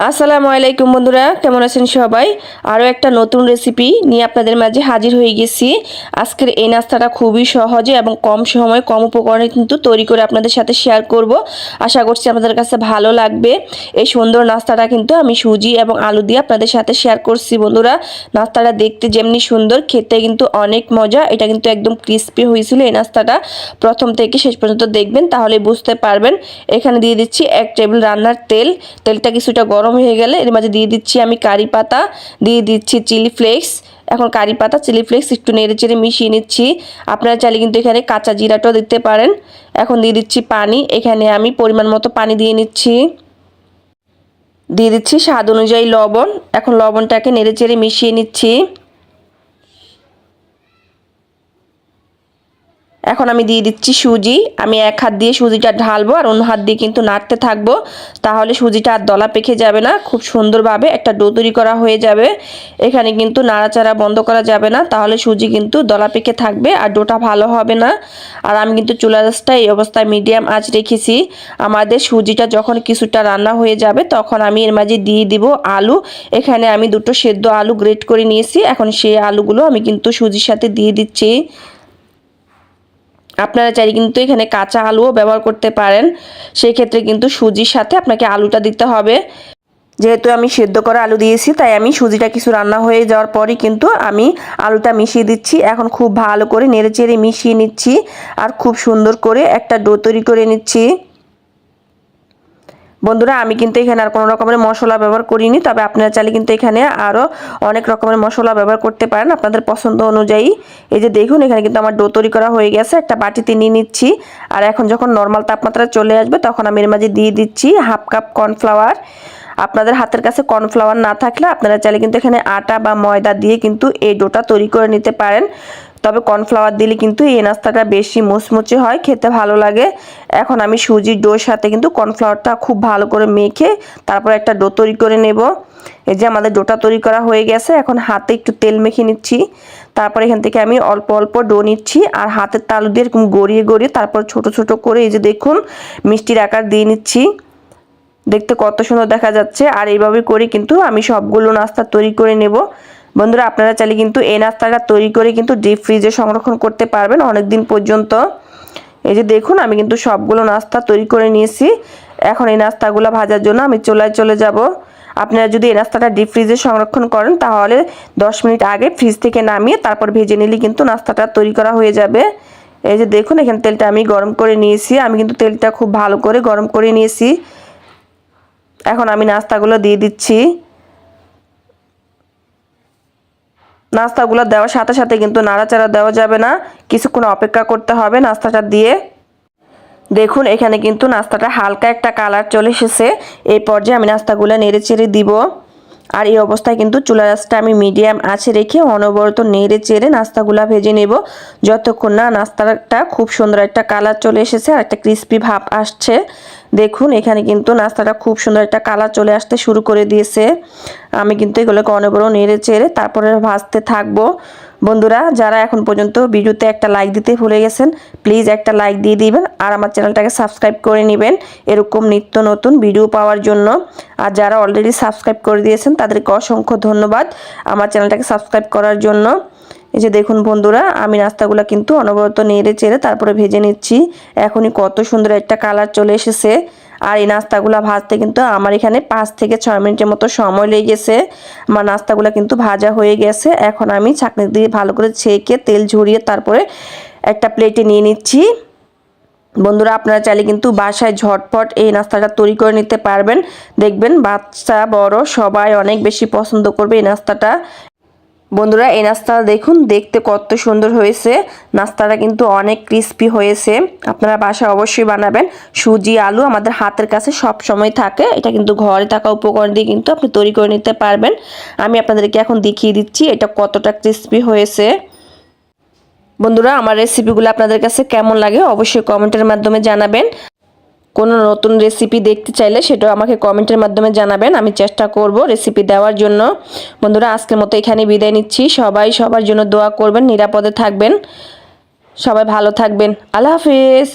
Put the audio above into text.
আসসালামু আলাইকুম বন্ধুরা, কেমন আছেন সবাই? আরও একটা নতুন রেসিপি নিয়ে আপনাদের মাঝে হাজির হয়ে গেছি। আজকের এই নাস্তাটা খুবই সহজে এবং কম সময়ে কম উপকরণে কিন্তু তৈরি করে আপনাদের সাথে শেয়ার করব। আশা করছি আপনাদের কাছে ভালো লাগবে। এই সুন্দর নাস্তাটা কিন্তু আমি সুজি এবং আলু দিয়ে আপনাদের সাথে শেয়ার করছি বন্ধুরা। নাস্তাটা দেখতে যেমনি সুন্দর, খেতে কিন্তু অনেক মজা। এটা কিন্তু একদম ক্রিস্পি হয়েছিল এই নাস্তাটা। প্রথম থেকে শেষ পর্যন্ত দেখবেন, তাহলে বুঝতে পারবেন। এখানে দিয়ে দিচ্ছি এক টেবিল রান্নার তেল। তেলটা কিছুটা গরম গরম হয়ে গেলে এর মাঝে দিয়ে দিচ্ছি আমি কারি পাতা, দিয়ে দিচ্ছি চিলি ফ্লেক্স। এখন কারি পাতা, চিলি ফ্লেক্স একটু নেড়ে চেড়ে মিশিয়ে নিচ্ছি। আপনারা চাইলে কিন্তু এখানে কাঁচা জিরাটাও দিতে পারেন। এখন দিয়ে দিচ্ছি পানি, এখানে আমি পরিমাণ মতো পানি দিয়ে নিচ্ছি। দিয়ে দিচ্ছি স্বাদ অনুযায়ী লবণ। এখন লবণটাকে নেড়ে চেড়ে মিশিয়ে নিচ্ছি। এখন আমি দিয়ে দিচ্ছি সুজি। আমি এক হাত দিয়ে সুজিটা ঢালবো আর অন্য হাত দিয়ে কিন্তু নাড়তে থাকব। তাহলে সুজিটা আর দলা পেকে যাবে না, খুব সুন্দরভাবে একটা ডো তৈরি করা হয়ে যাবে। এখানে কিন্তু নাড়াচাড়া বন্ধ করা যাবে না, তাহলে সুজি কিন্তু দলা পেকে থাকবে আর ডোটা ভালো হবে না। আর আমি কিন্তু চুলা রাসটা এই অবস্থায় মিডিয়াম আঁচ রেখেছি। আমাদের সুজিটা যখন কিছুটা রান্না হয়ে যাবে, তখন আমি এর মাঝে দিয়ে দিব আলু। এখানে আমি দুটো সেদ্ধ আলু গ্রেট করে নিয়েছি। এখন সেই আলুগুলো আমি কিন্তু সুজির সাথে দিয়ে দিচ্ছি। আপনারা চাইলে কিন্তু এখানে কাঁচা আলুও ব্যবহার করতে পারেন। সেই ক্ষেত্রে কিন্তু সুজির সাথে আপনাকে আলুটা দিতে হবে। যেহেতু আমি সেদ্ধ করা আলু দিয়েছি, তাই আমি সুজিটা কিছু রান্না হয়ে যাওয়ার পরই কিন্তু আমি আলুটা মিশিয়ে দিচ্ছি। এখন খুব ভালো করে নেড়ে চেড়ে মিশিয়ে নিচ্ছি আর খুব সুন্দর করে একটা ডো তৈরি করে নিচ্ছি। বন্ধুরা, আমি কিন্তু এখানে আর কোনো রকমের মশলা ব্যবহার করিনি, তবে আপনারা চাইলে কিন্তু এখানে আরও অনেক রকমের মশলা ব্যবহার করতে পারেন আপনাদের পছন্দ অনুযায়ী। এই যে দেখুন, এখানে কিন্তু আমার ডো তৈরি করা হয়ে গেছে, একটা বাটিতে নিয়ে নিচ্ছি। আর এখন যখন নর্মাল তাপমাত্রা চলে আসবে, তখন আমি এর মাঝে দিয়ে দিচ্ছি হাফ কাপ কর্নফ্লাওয়ার। আপনাদের হাতের কাছে কর্নফ্লাওয়ার না থাকলে আপনারা চাইলে কিন্তু এখানে আটা বা ময়দা দিয়ে কিন্তু এই ডোটা তৈরি করে নিতে পারেন। তবে কর্নফ্লাওয়ার দিলে কিন্তু এই নাস্তাটা বেশি মুচমুচে হয়, খেতে ভালো লাগে। এখন আমি সুজির ডোর সাথে কিন্তু কর্নফ্লাওয়ারটা খুব ভালো করে মেখে তারপর একটা ডো তৈরি করে নেব। এই যে আমাদের ডোটা তৈরি করা হয়ে গেছে, এখন হাতে একটু তেল মেখে নিচ্ছি। তারপর এখান থেকে আমি অল্প অল্প ডো নিচ্ছি আর হাতের তালু দিয়ে এরকম গড়িয়ে গড়িয়ে তারপর ছোট ছোট করে এই যে দেখুন মিষ্টির আকার দিয়ে নিচ্ছি। দেখতে কত সুন্দর দেখা যাচ্ছে আর এইভাবে করে কিন্তু আমি সবগুলো নাস্তা তৈরি করে নেব। বন্ধুরা, আপনারা চাইলে কিন্তু এই নাস্তাটা তৈরি করে কিন্তু ডিপ ফ্রিজে সংরক্ষণ করতে পারবেন অনেক দিন পর্যন্ত। এই যে দেখুন, আমি কিন্তু সবগুলো নাস্তা তৈরি করে নিয়েছি। এখন এই নাস্তাগুলো ভাজার জন্য আমি চুলায় চলে যাব। আপনারা যদি এই নাস্তাটা ডিপ ফ্রিজে সংরক্ষণ করেন, তাহলে দশ মিনিট আগে ফ্রিজ থেকে নামিয়ে তারপর ভেজে নিলে কিন্তু নাস্তাটা তৈরি করা হয়ে যাবে। এই যে দেখুন, এখানে তেলটা আমি গরম করে নিয়েছি। আমি কিন্তু তেলটা খুব ভালো করে গরম করে নিয়েছি। এখন আমি নাস্তাগুলো দিয়ে দিচ্ছি। নাস্তাগুলো দেওয়ার সাথে সাথে কিন্তু নাড়াচাড়া দেওয়া যাবে না। কিছুক্ষণ অপেক্ষা করতে হবে নাস্তাটা দিয়ে। দেখুন, এখানে কিন্তু নাস্তাটা হালকা একটা কালার চলে এসেছে। এই পর্যায়ে আমি নাস্তাগুলো নেড়ে চেড়ে দিব। আর এই অবস্থায় কিন্তু চুলা রাসটা আমি মিডিয়াম আছে রেখে অনবরত নেড়ে চেড়ে নাস্তাগুলো ভেজে নেব। যতক্ষণ না নাস্তাটা খুব সুন্দর একটা কালার চলে এসেছে আর একটা ক্রিস্পি ভাব আসছে। দেখুন, এখানে কিন্তু নাস্তাটা খুব সুন্দর একটা কালার চলে আসতে শুরু করে দিয়েছে। আমি কিন্তু এগুলোকে অনবরত নেড়ে চেড়ে তারপরে ভাজতে থাকব। বন্ধুরা, যারা এখন পর্যন্ত ভিডিওতে একটা লাইক দিতে ভুলে গেছেন প্লিজ একটা লাইক দিয়ে দিবেন আর আমার চ্যানেলটাকে সাবস্ক্রাইব করে নেবেন এরকম নিত্য নতুন ভিডিও পাওয়ার জন্য। আর যারা অলরেডি সাবস্ক্রাইব করে দিয়েছেন, তাদেরকে অসংখ্য ধন্যবাদ আমার চ্যানেলটাকে সাবস্ক্রাইব করার জন্য। এই যে দেখুন বন্ধুরা, আমি নাস্তাগুলো কিন্তু অনবরত নেড়ে চেড়ে তারপরে ভেজে নিচ্ছি। এখনই কত সুন্দর একটা কালার চলে এসেছে। আর এই নাস্তাগুলো ভাজতে কিন্তু আমার এখানে পাঁচ থেকে ছয় মিনিটের মতো সময় লেগেছে আমার নাস্তাগুলো কিন্তু ভাজা হয়ে গেছে। এখন আমি ছাঁকনি দিয়ে ভালো করে ছেঁকে তেল ঝরিয়ে তারপরে একটা প্লেটে নিয়ে নিচ্ছি। বন্ধুরা, আপনারা চাইলে কিন্তু বাসায় ঝটপট এই নাস্তাটা তৈরি করে নিতে পারবেন। দেখবেন বাচ্চা, বড়, সবাই অনেক বেশি পছন্দ করবে এই নাস্তাটা। বন্ধুরা, এই নাস্তা দেখুন, দেখতে কত সুন্দর হয়েছে। নাস্তাটা কিন্তু অনেক ক্রিস্পি হয়েছে। আপনারা বাসা অবশ্যই বানাবেন। সুজি, আলু আমাদের হাতের কাছে সব সময় থাকে। এটা কিন্তু ঘরে থাকা উপকরণ দিয়ে কিন্তু আপনি তৈরি করে নিতে পারবেন। আমি আপনাদেরকে এখন দেখিয়ে দিচ্ছি এটা কতটা ক্রিস্পি হয়েছে। বন্ধুরা, আমার রেসিপিগুলো আপনাদের কাছে কেমন লাগে অবশ্যই কমেন্টের মাধ্যমে জানাবেন। কোনো নতুন রেসিপি দেখতে চাইলে সেটাও আমাকে কমেন্টের মাধ্যমে জানাবেন। আমি চেষ্টা করব রেসিপি দেওয়ার জন্য। বন্ধুরা, আজকের মতো এখানে বিদায় নিচ্ছি। সবাই সবার জন্য দোয়া করবেন, নিরাপদে থাকবেন। সবাই ভালো থাকবেন। আল্লাহ হাফিজ।